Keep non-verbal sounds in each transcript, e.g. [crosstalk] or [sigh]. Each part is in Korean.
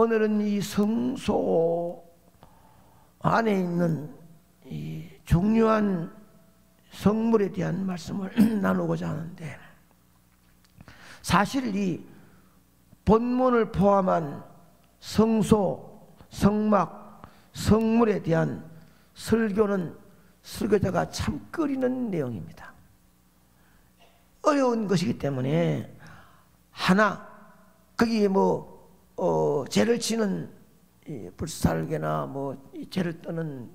오늘은 이 성소 안에 있는 이 중요한 성물에 대한 말씀을 [clears throat] 나누고자 하는데 사실 이 본문을 포함한 성소, 성막, 성물에 대한 설교는 설교자가 참 끓이는 내용입니다. 어려운 것이기 때문에 하나 거기에 뭐 어, 죄를 치는 불살개나 뭐 죄를 떠는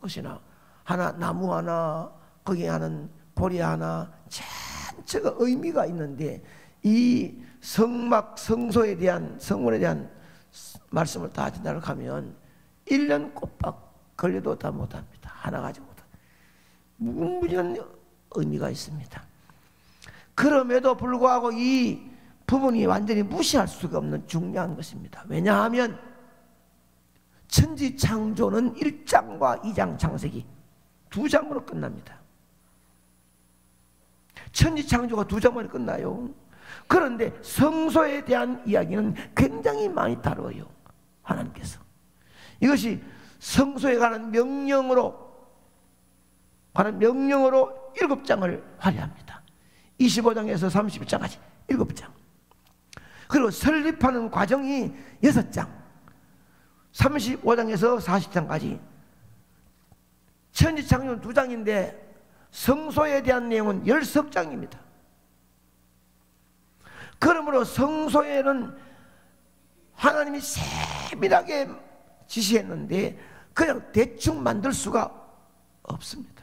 것이나 하나 나무 하나 거기에 하는 고리 하나 전체가 의미가 있는데 이 성막 성소에 대한 성물에 대한 말씀을 다 하면 1년 꼬박 걸려도 다 못합니다. 하나 가지고 무궁무진한 의미가 있습니다. 그럼에도 불구하고 이 부분이 완전히 무시할 수가 없는 중요한 것입니다. 왜냐하면 천지 창조는 1장과 2장 창세기 두 장으로 끝납니다. 천지 창조가 두 장만에 끝나요. 그런데 성소에 대한 이야기는 굉장히 많이 다뤄요. 하나님께서. 이것이 성소에 관한 명령으로 관한 명령으로 일곱 장을 발휘합니다. 25장에서 31장까지 일곱 장. 그리고 설립하는 과정이 여섯 장. 35장에서 40장까지 천지창조는 두 장인데 성소에 대한 내용은 열석 장입니다. 그러므로 성소에는 하나님이 세밀하게 지시했는데 그냥 대충 만들 수가 없습니다.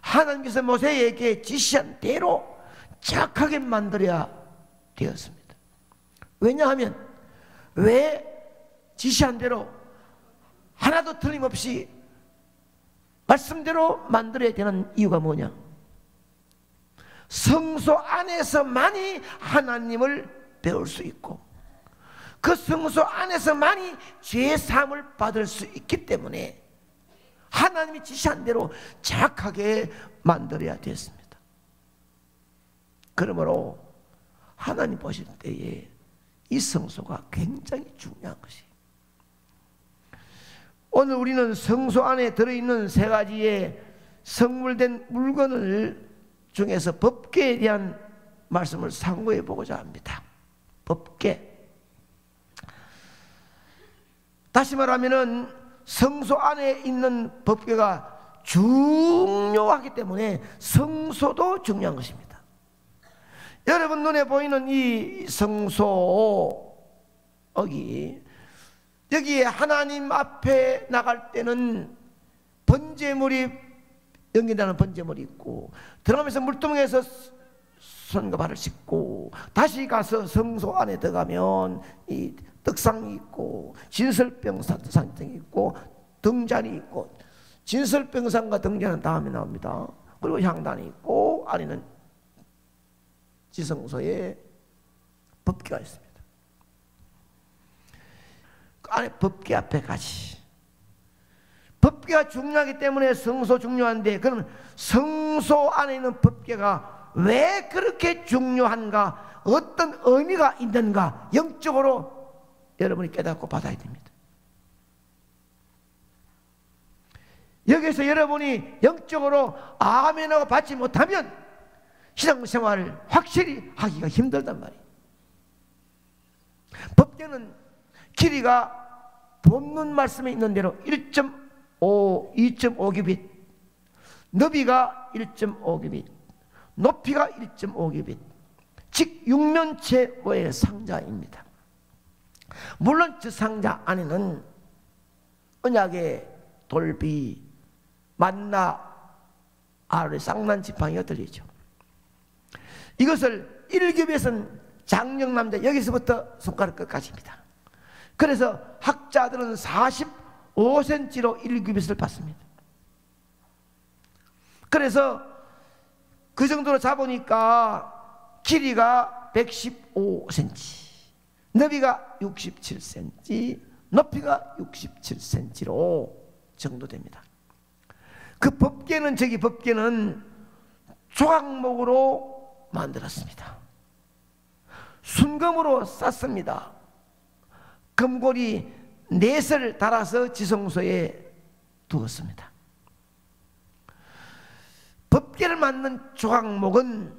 하나님께서 모세에게 지시한 대로 정확하게 만들어야 되었습니다. 왜냐하면 왜 지시한 대로 하나도 틀림없이 말씀대로 만들어야 되는 이유가 뭐냐? 성소 안에서만이 하나님을 배울 수 있고 그 성소 안에서만이 죄 사함을 받을 수 있기 때문에 하나님이 지시한 대로 정확하게 만들어야 됐습니다. 그러므로 하나님 보실 때에 이 성소가 굉장히 중요한 것이 오늘 우리는 성소 안에 들어있는 세 가지의 성물된 물건을 중에서 법계에 대한 말씀을 상고해 보고자 합니다. 법계. 다시 말하면은 성소 안에 있는 법계가 중요하기 때문에 성소도 중요한 것입니다. 여러분 눈에 보이는 이 성소 여기 하나님 앞에 나갈 때는 번제물이 연기나는 번제물이 있고 들어가면서 물동에서 손과 발을 씻고 다시 가서 성소 안에 들어가면 이 떡상이 있고 진설병상이 있고 등잔이 있고 진설병상과 등잔은 다음에 나옵니다. 그리고 향단이 있고 안에는 지성소에 법기가 있습니다. 그 안에 법기 앞에까지 법계가 중요하기 때문에 성소 중요한데 그러면 성소 안에 있는 법계가 왜 그렇게 중요한가 어떤 의미가 있는가 영적으로 여러분이 깨닫고 받아야 됩니다. 여기서 여러분이 영적으로 아멘하고 받지 못하면 신앙생활을 확실히 하기가 힘들단 말이에요. 법계는 길이가 본문 말씀에 있는 대로 1.5, 2.5규빗, 너비가 1.5규빗, 높이가 1.5규빗, 즉 육면체의 상자입니다. 물론 저 상자 안에는 언약의 돌비, 만나, 아래 쌍난 지팡이가 들리죠. 이것을 1급에서는 장령남자 여기서부터 손가락 끝까지입니다. 그래서 학자들은 45cm로 1급에서를 받습니다. 그래서 그 정도로 잡으니까 길이가 115cm, 너비가 67cm, 높이가 67cm로 정도 됩니다. 그 법계는 저기 법계는 조각목으로 만들었습니다. 순금으로 쌌습니다. 금고리 넷을 달아서 지성소에 두었습니다. 법계를 만든 조각목은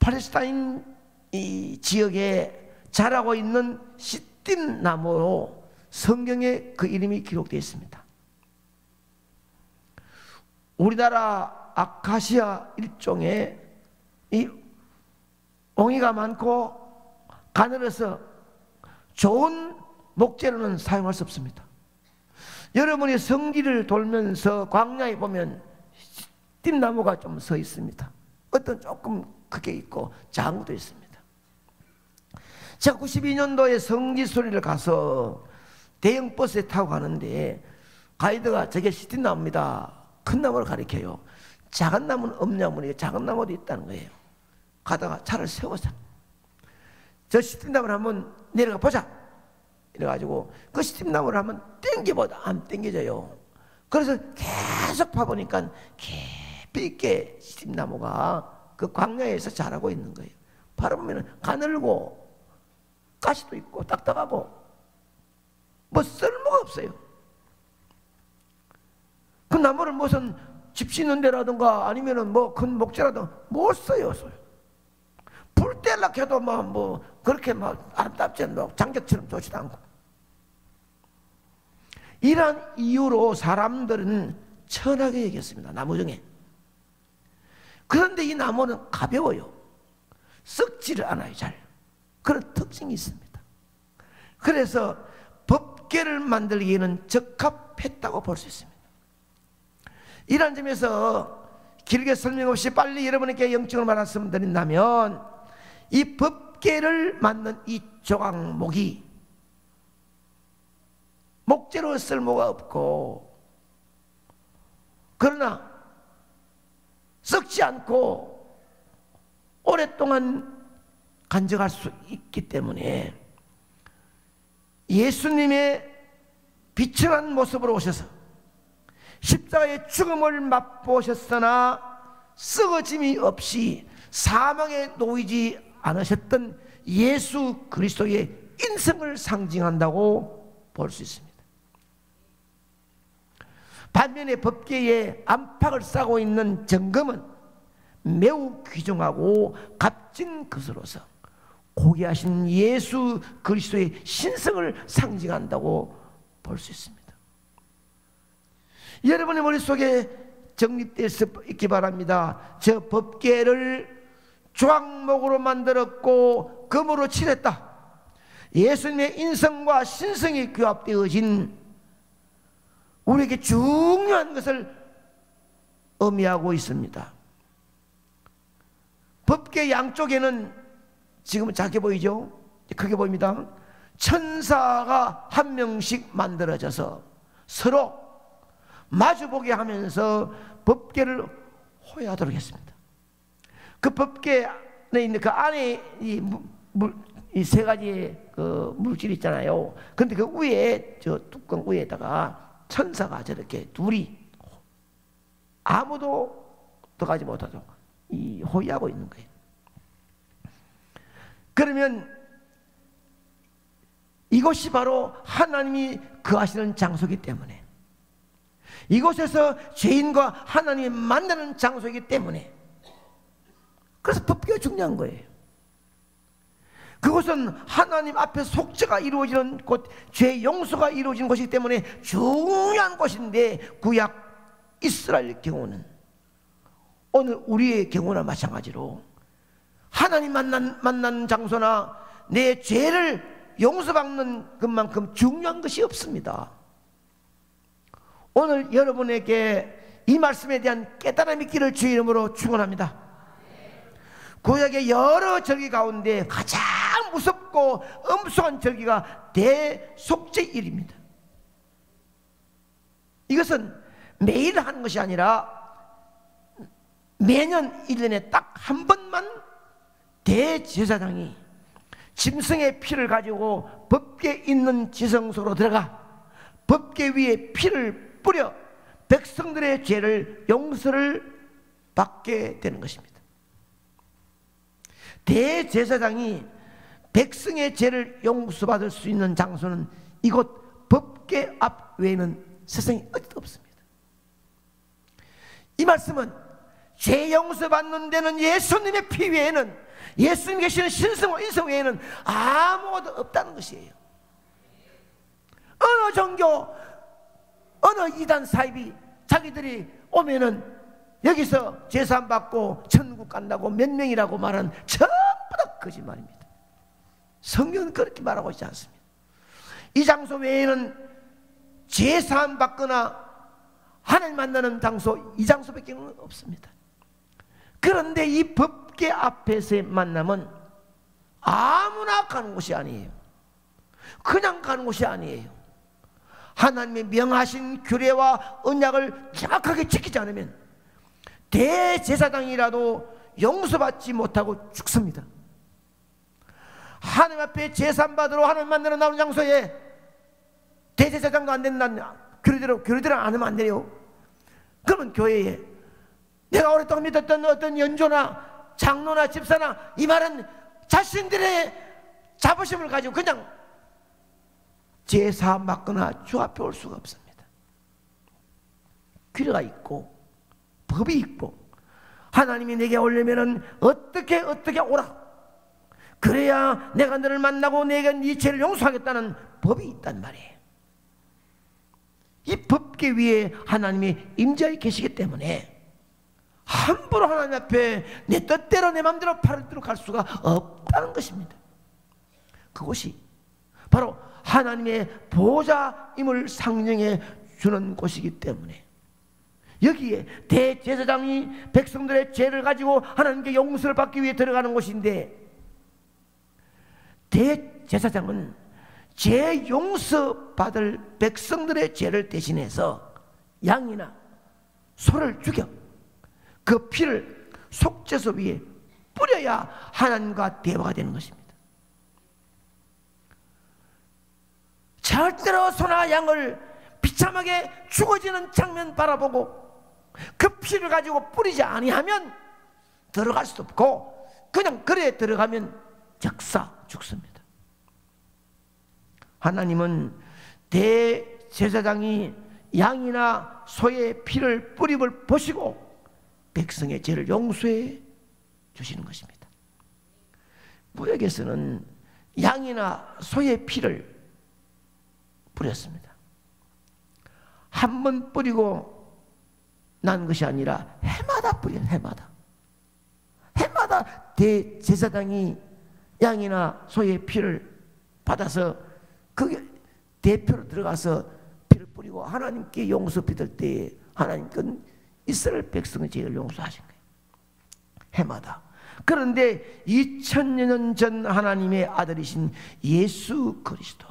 팔레스타인 이 지역에 자라고 있는 시딤 나무로 성경에 그 이름이 기록되어 있습니다. 우리나라 아카시아 일종의 이 옹이가 많고 가늘어서 좋은 목재로는 사용할 수 없습니다. 여러분이 성지를 돌면서 광야에 보면 띠나무가 좀 서 있습니다. 어떤 조금 크게 있고 것도 있습니다. 제가 92년도에 성지 소리를 가서 대형 버스에 타고 가는데 가이드가 저게 시틴나무입니다. 큰 나무를 가리켜요. 작은 나무는 없냐면 작은 나무도 있다는 거예요. 가다가 차를 세워서 저 시틴나무를 한번 내려가 보자. 이래가지고 그 시팀나무를 한번 땡겨보다 안 땡겨져요. 그래서 계속 파보니까 깊이 있게 시팀나무가 그 광야에서 자라고 있는 거예요. 바라보면 가늘고 가시도 있고 딱딱하고 뭐 쓸모가 없어요. 그 나무를 무슨 집 짓는 데라든가 아니면은 뭐 큰 목재라든가 못 써요. 불 떼려 해도 뭐, 뭐 그렇게 막 아름답지 않고 장작처럼 좋지도 않고 이러한 이유로 사람들은 천하게 여겼습니다. 나무 중에. 그런데 이 나무는 가벼워요. 썩지를 않아요, 잘. 그런 특징이 있습니다. 그래서 법계를 만들기에는 적합했다고 볼 수 있습니다. 이런 점에서 길게 설명 없이 빨리 여러분에게 영적을 말씀드린다면 이 법계를 만든 이 조각목이 목재로 쓸모가 없고 그러나 썩지 않고 오랫동안 간직할 수 있기 때문에 예수님의 비천한 모습으로 오셔서 십자가의 죽음을 맛보셨으나 썩어짐이 없이 사망에 놓이지 않으셨던 예수 그리스도의 인성을 상징한다고 볼 수 있습니다. 반면에 법계에 안팎을 싸고 있는 정금은 매우 귀중하고 값진 것으로서 고귀하신 예수 그리스도의 신성을 상징한다고 볼 수 있습니다. 여러분의 머릿속에 정립될 수 있기 바랍니다. 저 법계를 조항목으로 만들었고 금으로 칠했다. 예수님의 인성과 신성이 규합되어진 우리에게 중요한 것을 의미하고 있습니다. 법계 양쪽에는 지금 작게 보이죠? 크게 보입니다. 천사가 한 명씩 만들어져서 서로 마주보게 하면서 법계를 호위하도록 했습니다. 그 법계 에 있는 그 안에 이세 가지의 그 물질이 있잖아요. 근데 그 위에 저 뚜껑 위에다가 천사가 저렇게 둘이 아무도 들어가지 못하도록 이 호위하고 있는 거예요. 그러면 이곳이 바로 하나님이 거하시는 장소이기 때문에 이곳에서 죄인과 하나님이 만나는 장소이기 때문에 그래서 법계가 중요한 거예요. 그것은 하나님 앞에 속죄가 이루어지는 곳, 죄 용서가 이루어지는 곳이기 때문에 중요한 곳인데 구약 이스라엘 경우는 오늘 우리의 경우나 마찬가지로 하나님 만난, 만난 장소나 내 죄를 용서받는 것만큼 중요한 것이 없습니다. 오늘 여러분에게 이 말씀에 대한 깨달음 있기를 주 이름으로 축원합니다. 구약의 여러 절기 가운데 가장 무섭고 엄숙한 절기가 대속죄일입니다. 이것은 매일 하는 것이 아니라 매년 1년에 딱 한 번만 대제사장이 짐승의 피를 가지고 법계 있는 지성소로 들어가 법계 위에 피를 뿌려 백성들의 죄를 용서를 받게 되는 것입니다. 대제사장이 백성의 죄를 용서받을 수 있는 장소는 이곳 법계 앞 외에는 세상에 어디도 없습니다. 이 말씀은 죄 용서받는 데는 예수님의 피 외에는 예수님 계시는 신성 인성 외에는 아무것도 없다는 것이에요. 어느 종교, 어느 이단 사입이 자기들이 오면은 여기서 재산 받고 천국 간다고 몇 명이라고 전부 다 거짓말입니다. 성경은 그렇게 말하고 있지 않습니다. 이 장소 외에는 재산 받거나 하나님 만나는 장소 이 장소밖에 없습니다. 그런데 이 법계 앞에서의 만남은 아무나 가는 곳이 아니에요. 그냥 가는 곳이 아니에요. 하나님의 명하신 규례와 언약을 정확하게 지키지 않으면 대제사장이라도 용서받지 못하고 죽습니다. 하나님 앞에 재산 받으러 하나님 만나러 나오는 장소에 대제사장도 안 된다. 교리대로 교리대로 안 하면 안 돼요. 그러면 교회에 내가 오랫동안 믿었던 어떤 연조나 장로나 집사나 이 말은 자신들의 자부심을 가지고 그냥 제사 맡거나 주 앞에 올 수가 없습니다. 규례가 있고 법이 있고 하나님이 내게 오려면은 어떻게 어떻게 오라. 그래야 내가 너를 만나고 내가 네 죄를 용서하겠다는 법이 있단 말이에요. 이 법계 위에 하나님이 임자에 계시기 때문에 함부로 하나님 앞에 내 뜻대로 내 마음대로 팔을 대로 갈 수가 없다는 것입니다. 그것이 바로 하나님의 보좌임을 상정해 주는 곳이기 때문에 여기에 대제사장이 백성들의 죄를 가지고 하나님께 용서를 받기 위해 들어가는 곳인데 대제사장은 죄 용서 받을 백성들의 죄를 대신해서 양이나 소를 죽여 그 피를 속죄소 위에 뿌려야 하나님과 대화가 되는 것입니다. 절대로 소나 양을 비참하게 죽어지는 장면 바라보고 그 피를 가지고 뿌리지 아니하면 들어갈 수도 없고 그냥 그래 들어가면 적사 죽습니다. 하나님은 대제사장이 양이나 소의 피를 뿌림을 보시고 백성의 죄를 용서해 주시는 것입니다. 무역에서는 양이나 소의 피를 뿌렸습니다. 한 번 뿌리고 난 것이 아니라 해마다 뿌린 해마다. 해마다 대제사장이 양이나 소의 피를 받아서 그 대표로 들어가서 피를 뿌리고 하나님께 용서 받을 때에 하나님께는 이스라엘 백성의 죄를 용서하신 거예요. 해마다. 그런데 2000년 전 하나님의 아들이신 예수 그리스도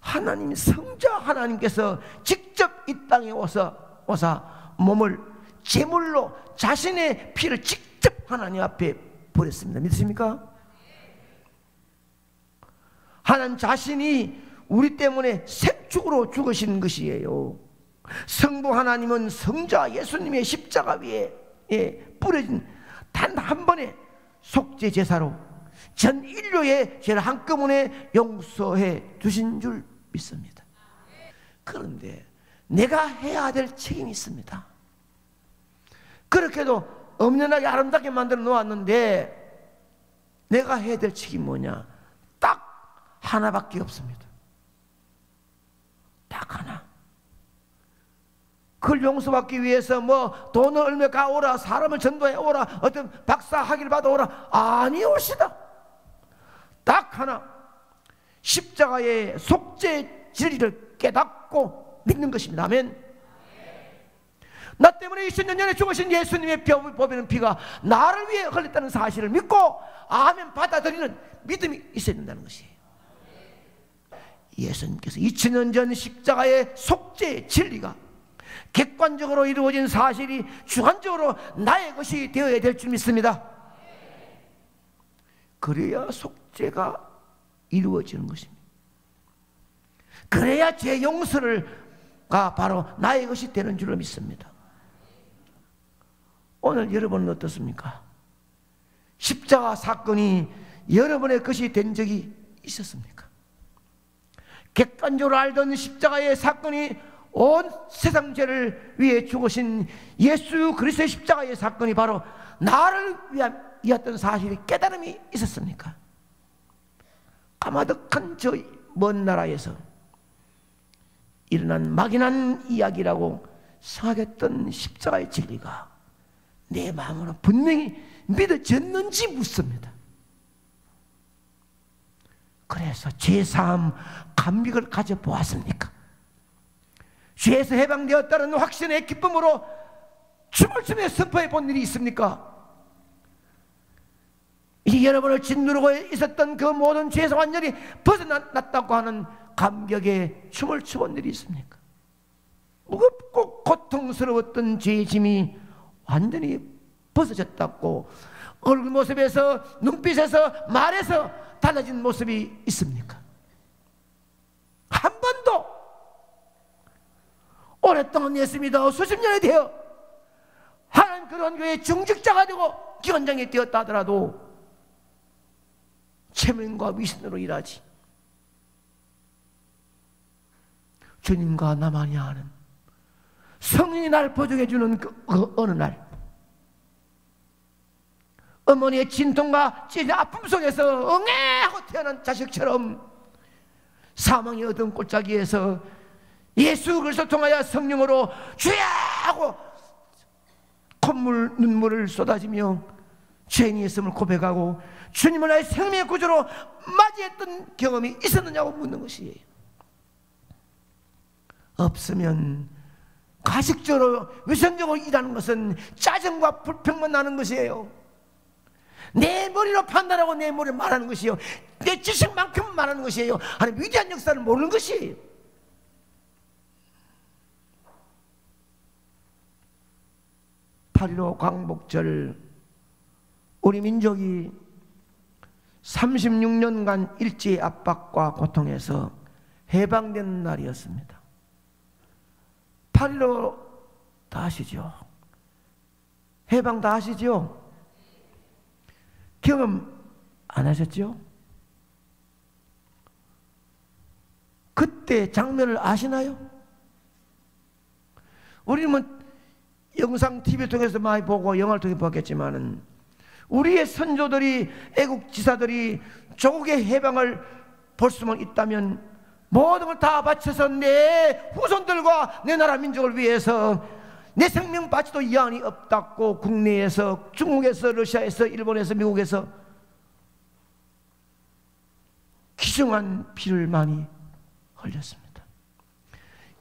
하나님 성자 하나님께서 직접 이 땅에 오서 오사 몸을 제물로 자신의 피를 직접 하나님 앞에 버렸습니다. 믿으십니까? 하나님 자신이 우리 때문에 색축으로 죽으신 것이에요. 성부 하나님은 성자 예수님의 십자가 위에 예, 뿌려진 단 한 번의 속죄 제사로 전 인류의 죄를 한꺼번에 용서해 주신 줄 믿습니다. 그런데 내가 해야 될 책임이 있습니다. 그렇게도 엄연하게 아름답게 만들어 놓았는데 내가 해야 될 책임이 뭐냐? 딱 하나밖에 없습니다. 딱 하나. 그걸 용서받기 위해서 뭐 돈을 얼마 가오라 사람을 전도해 오라 어떤 박사 학위를 받아 오라 아니 오시다 딱 하나 십자가의 속죄 진리를 깨닫고 믿는 것입니다 아멘 나 때문에 2000년 전에 죽으신 예수님의 법에는 피가 나를 위해 흘렸다는 사실을 믿고 아멘 받아들이는 믿음이 있어야 된다는 것이에요 예수님께서 2000년 전 십자가의 속죄 진리가 객관적으로 이루어진 사실이 주관적으로 나의 것이 되어야 될 줄 믿습니다. 그래야 속죄가 이루어지는 것입니다. 그래야 제 용서가 바로 나의 것이 되는 줄로 믿습니다. 오늘 여러분은 어떻습니까? 십자가 사건이 여러분의 것이 된 적이 있었습니까? 객관적으로 알던 십자가의 사건이 온 세상 죄를 위해 죽으신 예수 그리스도의 십자가의 사건이 바로 나를 위하였던 사실이 깨달음이 있었습니까? 까마득한 저 먼 나라에서 일어난 막연한 이야기라고 생각했던 십자가의 진리가 내 마음으로 분명히 믿어졌는지 묻습니다. 그래서 죄사함 감격을 가져보았습니까? 죄에서 해방되었다는 확신의 기쁨으로 춤을 추며 선포해 본 일이 있습니까? 이 여러분을 짓누르고 있었던 그 모든 죄에서 완전히 벗어났다고 하는 감격에 춤을 추본 일이 있습니까? 무겁고 고통스러웠던 죄의 짐이 완전히 벗어졌다고 얼굴 모습에서 눈빛에서 말에서 달라진 모습이 있습니까? 한 번도 오랫동안 예수 믿어 수십 년이 되어 하나님 그런 교회 중직자가 되고 기원장이 되었다 하더라도 체면과 위신으로 일하지 주님과 나만이 아는 성령이 날 보조해 주는 그, 그 어느 날 어머니의 진통과 찢은 아픔 속에서 응애 하고 태어난 자식처럼 사망의 어두운 골짜기에서 예수 그리스도 통하여 성령으로 주야 하고 콧물 눈물을 쏟아지며 죄인이 있음을 고백하고 주님을 나의 생명의 구조로 맞이했던 경험이 있었느냐고 묻는 것이에요. 없으면 가식적으로 위선적으로 일하는 것은 짜증과 불평만 나는 것이에요. 내 머리로 판단하고 내 머리로 말하는 것이요. 내 지식만큼 말하는 것이에요. 하나님 위대한 역사를 모르는 것이에요. 팔1 광복절 우리 민족이 36년간 일제의 압박과 고통에서 해방된 날이었습니다. 8.15 다 아시죠? 해방 다 아시죠? 경험 안 하셨죠? 그때 장면을 아시나요? 우리는 뭐 영상 TV 통해서 많이 보고 영화를 통해 보겠지만은 우리의 선조들이 애국 지사들이 조국의 해방을 볼 수만 있다면 모든 걸 다 바쳐서 내 후손들과 내 나라 민족을 위해서 내 생명 바치도 이한이 없다고 국내에서 중국에서 러시아에서 일본에서 미국에서 기증한 피를 많이 흘렸습니다.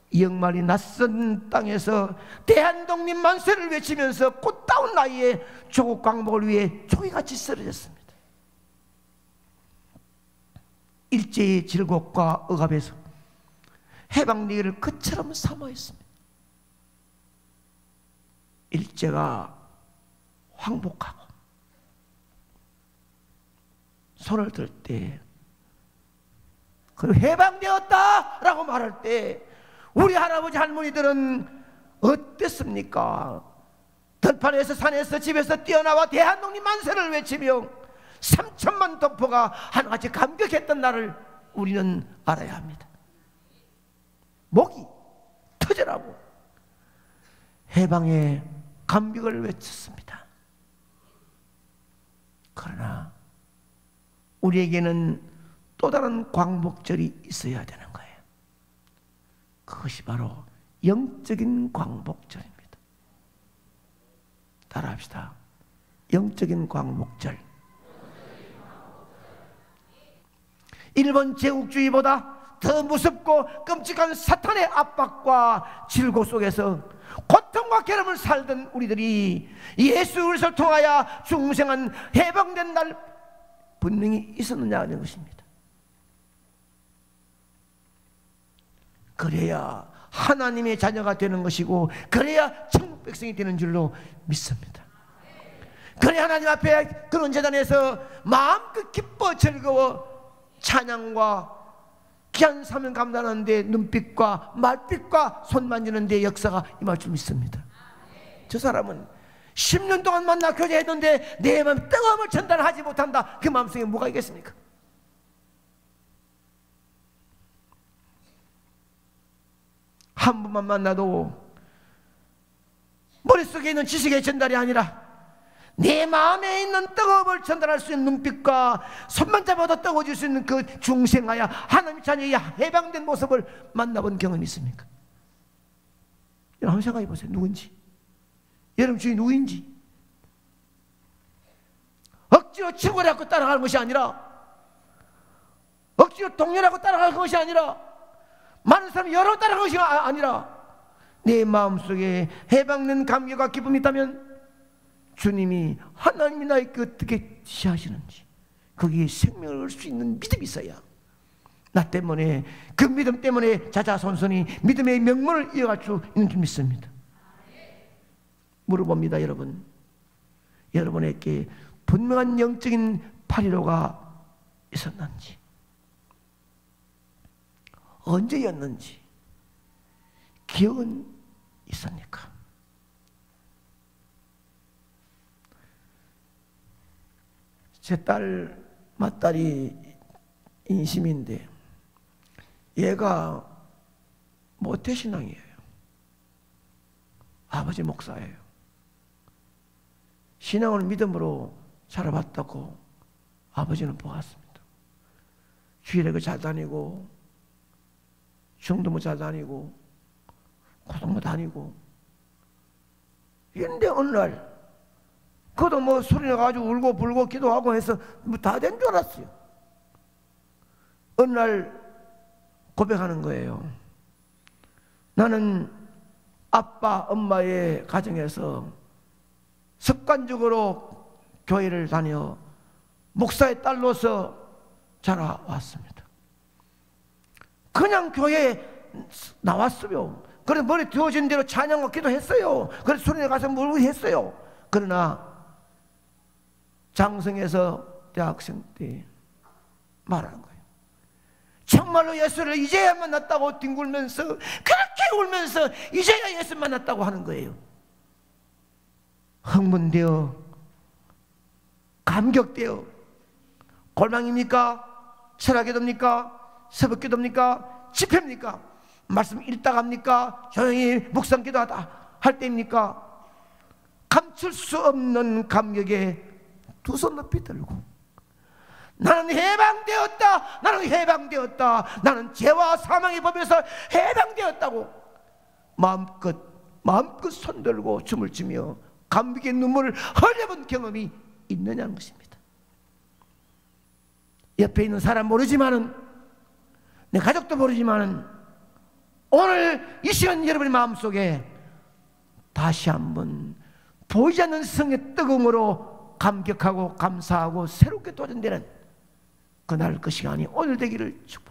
이영만이 낯선 땅에서 대한독립 만세를 외치면서 꽃다운 나이에 조국 광복을 위해 종이같이 쓰러졌습니다. 일제의 질곡과 억압에서 해방리기를 그처럼 사모했습니다. 일제가 황복하고 손을 들 때, 그 해방되었다라고 말할 때, 우리 할아버지 할머니들은 어땠습니까? 들판에서 산에서 집에서 뛰어나와 대한독립 만세를 외치며 3천만 덤포가 하나같이 감격했던 날을 우리는 알아야 합니다. 목이 터져라고 해방의 감격을 외쳤습니다. 그러나 우리에게는 또 다른 광복절이 있어야 되는 거예요. 그것이 바로 영적인 광복절입니다. 따라합시다. 영적인 광복절. 일본 제국주의보다 더 무섭고 끔찍한 사탄의 압박과 질고 속에서 고통과 괴로움을 살던 우리들이 예수 그리스도를 통하여 중생한 해방된 날 분명히 있었느냐 하는 것입니다. 그래야 하나님의 자녀가 되는 것이고 그래야 천국 백성이 되는 줄로 믿습니다. 그래 하나님 앞에 그런 재단에서 마음껏 기뻐 즐거워 찬양과 귀한 사명 감당하는 데 눈빛과 말빛과 손 만지는 데 역사가 임할 줄 믿습니다. 저 사람은 10년 동안 만나 교제했는데 내 마음 뜨거움을 전달하지 못한다. 그 마음속에 뭐가 있겠습니까? 한 번만 만나도 머릿속에 있는 지식의 전달이 아니라 내 마음에 있는 뜨거움을 전달할 수 있는 눈빛과 손만 잡아도 뜨거워질 수 있는 그 중생하야 하나님 자녀의 해방된 모습을 만나본 경험이 있습니까? 여러분 한번 생각해 보세요. 누군지. 여러분 주인 누구인지. 억지로 친구라고 따라가는 것이 아니라 억지로 동료라고 따라가는 것이 아니라 많은 사람이 여러 따라가는 것이 아, 아니라 내 마음속에 해방된 감격과 기쁨이 있다면 주님이 하나님이 나에게 어떻게 지하시는지 거기에 생명을 얻을 수 있는 믿음이 있어야 나 때문에 그 믿음 때문에 자자손손이 믿음의 명문을 이어갈 수 있는 줄 믿습니다. 물어봅니다, 여러분. 여러분에게 분명한 영적인 파리로가 있었는지, 언제였는지 기억은 있습니까? 제 딸 맏딸이 인심인데 얘가 모태신앙이에요. 아버지 목사예요. 신앙을 믿음으로 살아봤다고 아버지는 보았습니다. 주일에 잘 다니고 중도모 잘 다니고 고등부 다니고 근데 어느 날 그도 뭐 소리 나가지고 울고 불고 기도하고 해서 뭐 다 된 줄 알았어요. 어느 날 고백하는 거예요. 나는 아빠, 엄마의 가정에서 습관적으로 교회를 다녀 목사의 딸로서 자라왔습니다. 그냥 교회에 나왔어요. 그래 머리 두어진 대로 찬양과 기도했어요. 그래서 소리내 가서 물고 했어요. 그러나 장성에서 대학생 때 말하는 거예요. 정말로 예수를 이제야 만났다고 뒹굴면서 그렇게 울면서 이제야 예수 만났다고 하는 거예요. 흥분되어 감격되어 골방입니까? 철학기도입니까? 새벽기도입니까? 집회입니까? 말씀 읽다 갑니까? 조용히 묵상 기도하다 할 때입니까? 감출 수 없는 감격에 두 손 높이 들고 나는 해방되었다. 나는 해방되었다. 나는 죄와 사망의 법에서 해방되었다고 마음껏 마음껏 손들고 춤을 추며 감격의 눈물을 흘려본 경험이 있느냐는 것입니다. 옆에 있는 사람 모르지만은 내 가족도 모르지만은 오늘 이 시간 여러분의 마음속에 다시 한번 보이지 않는 성의 뜨거움으로 감격하고 감사하고 새롭게 도전되는 그날 그 시간이 오늘 되기를 축복